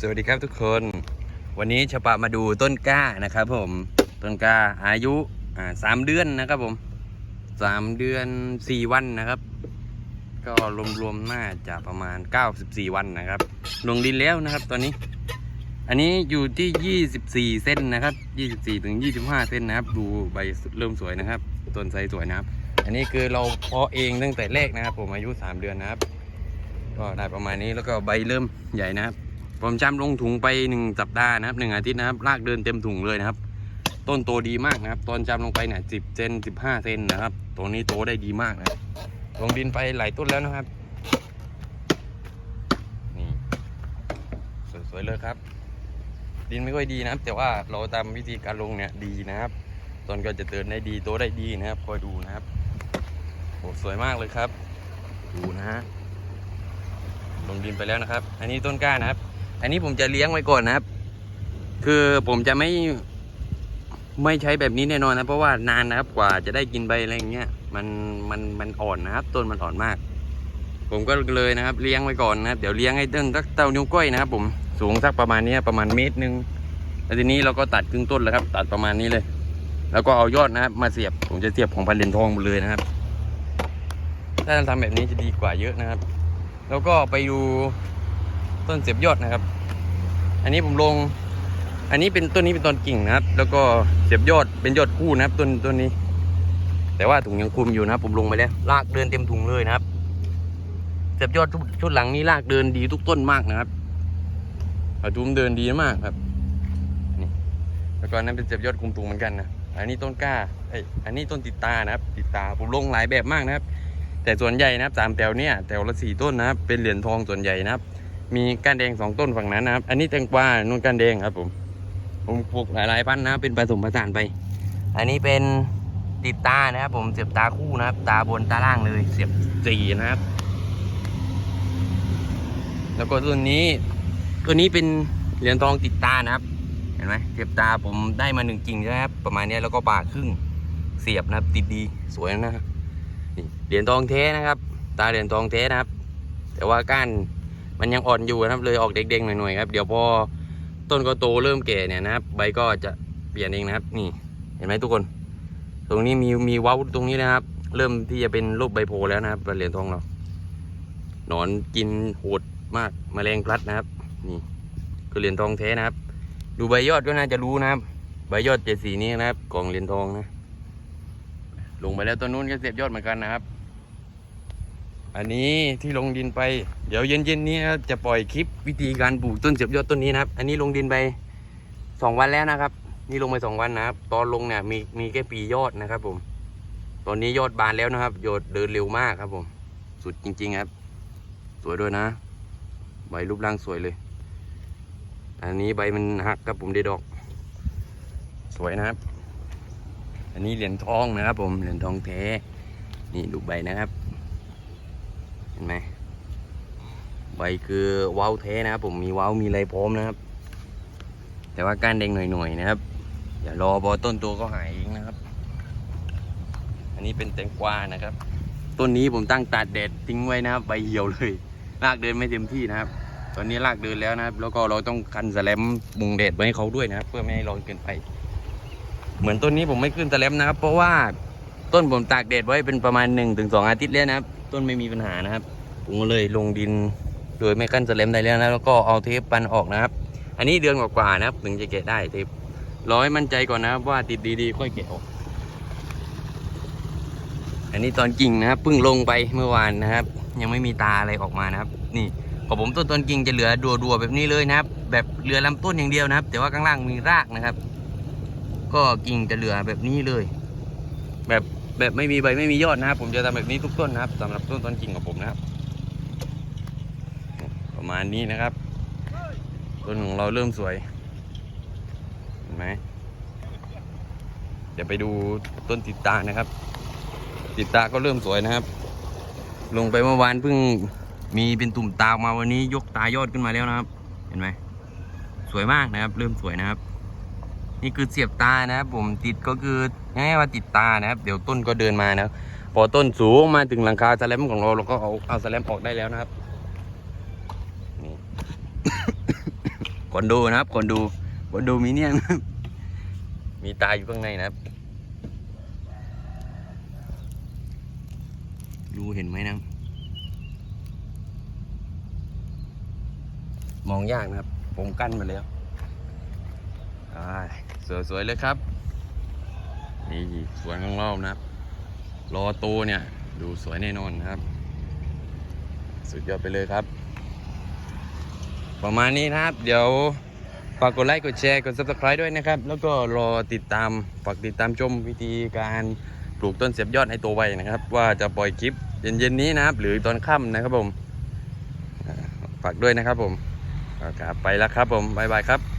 สวัสดีครับทุกคน วันนี้ชะปะมาดูต้นกล้านะครับผม ต้นกล้าอายุอ่าสามเดือนนะครับผมสามเดือนสี่วันนะครับ ก็รวมๆน่าจะประมาณ94วันนะครับ ลงดินแล้วนะครับตอนนี้ อันนี้อยู่ที่24เส้นนะครับ24ถึง25เส้นนะครับ ดูใบเริ่มสวยนะครับ ต้นไซส์สวยนะครับ อันนี้คือเราเพาะเองตั้งแต่แรกนะครับ ผมอายุ3เดือนนะครับ ก็ได้ประมาณนี้แล้วก็ใบเริ่มใหญ่นะครับ ผมจำลงถุงไปหนึ่งสัปดาห์นะครับหนึ่งอาทิตย์นะครับลากเดินเต็มถุงเลยนะครับ ต้นโตดีมากนะครับ ตอนจำลงไปเนี่ยสิบเซนสิบห้าเซนนะครับตัวนี้โตได้ดีมากนะลงดินไปหลายต้นแล้วนะครับนี่สวยๆเลยครับ ดินไม่ค่อยดีนะครับ แต่ว่าเราตามวิธีการลงเนี่ยดีนะครับ ต้นก็จะเดินได้ดีโตได้ดีนะครับคอยดูนะครับโอ้สวยมากเลยครับ ดูนะฮะลงดินไปแล้วนะครับ อันนี้ต้นกล้านะครับ อันนี้ผมจะเลี้ยงไว้ก่อนนะครับ คือผมจะไม่ไม่ใช้แบบนี้แน่นอนนะ เพราะว่านานนะครับกว่าจะได้กินใบอะไรอย่างเงี้ยมันมันมันอ่อนนะครับต้นมันอ่อนมาก ผมก็เลยนะครับ เลี้ยงไว้ก่อนนะครับเดี๋ยวเลี้ยงให้ต้นสักเต้านิ้วก้อยนะครับ ผมสูงสักประมาณนี้ประมาณเมตรหนึ่งแล้วทีนี้เราก็ตัดครึ่งต้นแล้วครับ ตัดประมาณนี้เลย แล้วก็เอายอดนะครับ มาเสียบผมจะเสียบของพันเลนทองหมดเลยนะครับ ถ้าทำแบบนี้จะดีกว่าเยอะนะครับ แล้วก็ไปดู ต้นเสียบยอดนะครับ อันนี้ผมลง อันนี้เป็นต้นนี้เป็นต้นกิ่งนะครับ แล้วก็เสียบยอดเป็นยอดคู่นะครับต้นต้นนี้ แต่ว่าถุงยังคลุมอยู่นะครับ ผมลงไปแล้วลากเดินเต็มถุงเลยนะครับ เสียบยอดชุดชุดหลังนี้ลากเดินดีทุกต้นมากนะครับเอาทุมเดินดีมากครับนี่แล้วก็นั้นเป็นเสียบยอดคุมถุงเหมือนกันนะอันนี้ต้นกล้าเอ้ยอันนี้ต้นติดตานะครับ ติดตาผมลงหลายแบบมากนะครับ แต่ส่วนใหญ่นะครับสามแถวเนี่ยแถวละสี่ต้นนะครับ เป็นเหรียญทองส่วนใหญ่นะครับ มีก้านแดงสองต้นฝั่งนั้นนะครับ อันนี้แตงกวานู่นก้านแดงครับ ผม ผมปลูกหลายๆพันธุ์นะเป็นผสมผสานไป อันนี้เป็นติดตานะครับ ผมเสียบตาคู่นะครับ ตาบนตาล่างเลยเสียบสี่นะครับ แล้วก็ตัวนี้ตัวนี้เป็นเหรียญทองติดตานะครับ เห็นไหมเสียบตาผมได้มาหนึ่งกิ่งใช่ไหมครับ ประมาณนี้แล้วก็บากครึ่งเสียบนะครับ ติดดีสวยนะครับเหรียญทองแท้นะครับ ตาเหรียญทองแท้นะครับ แต่ว่าก้าน มันยังอ่อนอยู่นะครับ เลยออกเด็กๆหน่อยๆครับ เดี๋ยวพอต้นก็โตเริ่มแก่เนี่ยนะครับ ใบก็จะเปลี่ยนเองนะครับ นี่ เห็นไหมทุกคน ตรงนี้มีมีเว้าตรงนี้นะครับ เริ่มที่จะเป็นโรคใบโพแล้วนะครับเหรียญทองเรา หนอนกินโหดมากแมลงพลัดนะครับ นี่คือเหรียญทองแท้นะครับ ดูใบยอดก็น่าจะรู้นะครับ ใบยอดเจ็ดสีนี้นะครับกล่องเหรียญทองนะ ลงไปแล้วต้นนู้นก็เสียบยอดเหมือนกันนะครับ อันนี้ที่ลงดินไป เดี๋ยวเย็นๆนี้นะครับจะปล่อยคลิปวิธีการปลูกต้นเสียบยอดต้นนี้นะครับ อันนี้ลงดินไปสองวันแล้วนะครับ นี่ลงไปสองวันนะครับ ตอนลงเนี่ยมีมีแค่ปียอดนะครับ ผม ตอนนี้ยอดบานแล้วนะครับยอดเดินเร็วมากครับ ผม สุดจริง ๆครับ สวยด้วยนะ ใบรูปร่างสวยเลย อันนี้ใบมันหักครับผมได้ดอก สวยนะครับ อันนี้เหรียญทองนะครับ ผมเหรียญทองแท้นี่ดูใบนะครับ เห็นไหมใบคือว้าวแท้นะครับผมมีว้าวมีอะไรพร้อมนะครับ แต่ว่าก้านแดงหน่อยๆนะครับอย่ารอบอต้นตัวก็หายเองนะครับ อันนี้เป็นแตงกวานะครับ ต้นนี้ผมตั้งตากแดดทิ้งไว้นะครับ ใบเหี่ยวเลยรากเดินไม่เต็มที่นะครับ ตอนนี้รากเดินแล้วนะครับ แล้วก็เราต้องคันสแลมมุงแดดไว้ให้เขาด้วยนะครับ เพื่อไม่ให้ร้อนเกินไป เหมือนต้นนี้ผมไม่ขึ้นสแลมนะครับ เพราะว่าต้นผมตากแดดไว้เป็นประมาณ1นถึงสอาทิตย์แล้วนะครับ ต้นไม่มีปัญหานะครับ ผมก็เลยลงดินโดยไม่ขั้นสแลมได้แล้วนะแล้วก็เอาเทปปันออกนะครับ อันนี้เดือนกว่าๆนะครับ ถึงจะแกะได้เทปร้อยมั่นใจก่อนนะครับว่าติดดีๆ ค่อยแกะออก อันนี้ตอนกิ่งนะครับเพิ่งลงไปเมื่อวานนะครับ ยังไม่มีตาอะไรออกมานะครับ นี่ของผมต้นต้นกิ่งจะเหลือดัวๆแบบนี้เลยนะครับ แบบเหลือลำต้นอย่างเดียวนะครับ แต่ว่าข้างล่างมีรากนะครับ ก็กิ่งจะเหลือแบบนี้เลย แบบ แบบไม่มีใบไม่มียอดนะครับ ผมจะทำแบบนี้ทุกต้นนะครับสำหรับต้นต้นกิ่งของผมนะครับ ประมาณนี้นะครับ ต้นของเราเริ่มสวยเห็นไหมเดี๋ยวไปดูต้นติดตานะครับ ติดตาก็เริ่มสวยนะครับ ลงไปเมื่อวานเพิ่งมีเป็นตุ่มตาออกมาวันนี้ยกตายอดขึ้นมาแล้วนะครับ เห็นไหมสวยมากนะครับ เริ่มสวยนะครับ นี่คือเสียบตานะครับผมติดก็คือง่ายว่าติดตานะครับ เดี๋ยวต้นก็เดินมานะครับพอต้นสูงมาถึงหลังคาสแลมของเราเราก็เอาเอาสแลมออกได้แล้วนะครับนี่คนดูนะครับคนดูคนดูมีเนี่ยนะครับมีตาอยู่ข้างในนะครับดูเห็นไหมนะมองยากนะครับ ผมกั้นมาแล้ว สวยๆเลยครับนี่สวนข้างรอบนะครับ รอโตเนี่ย ดูสวยแน่นอนครับ สุดยอดไปเลยครับ ประมาณนี้นะครับ เดี๋ยวฝากกดไลค์กดแชร์กด subscribe ด้วยนะครับ แล้วก็รอติดตามฝากติดตามชมวิธีการปลูกต้นเสียบยอดให้โตไวนะครับ ว่าจะปล่อยคลิปเย็นๆนี้นะครับ หรือตอนค่ำนะครับผมฝากด้วยนะครับผมครับไปแล้วครับผมบ๊ายบายครับ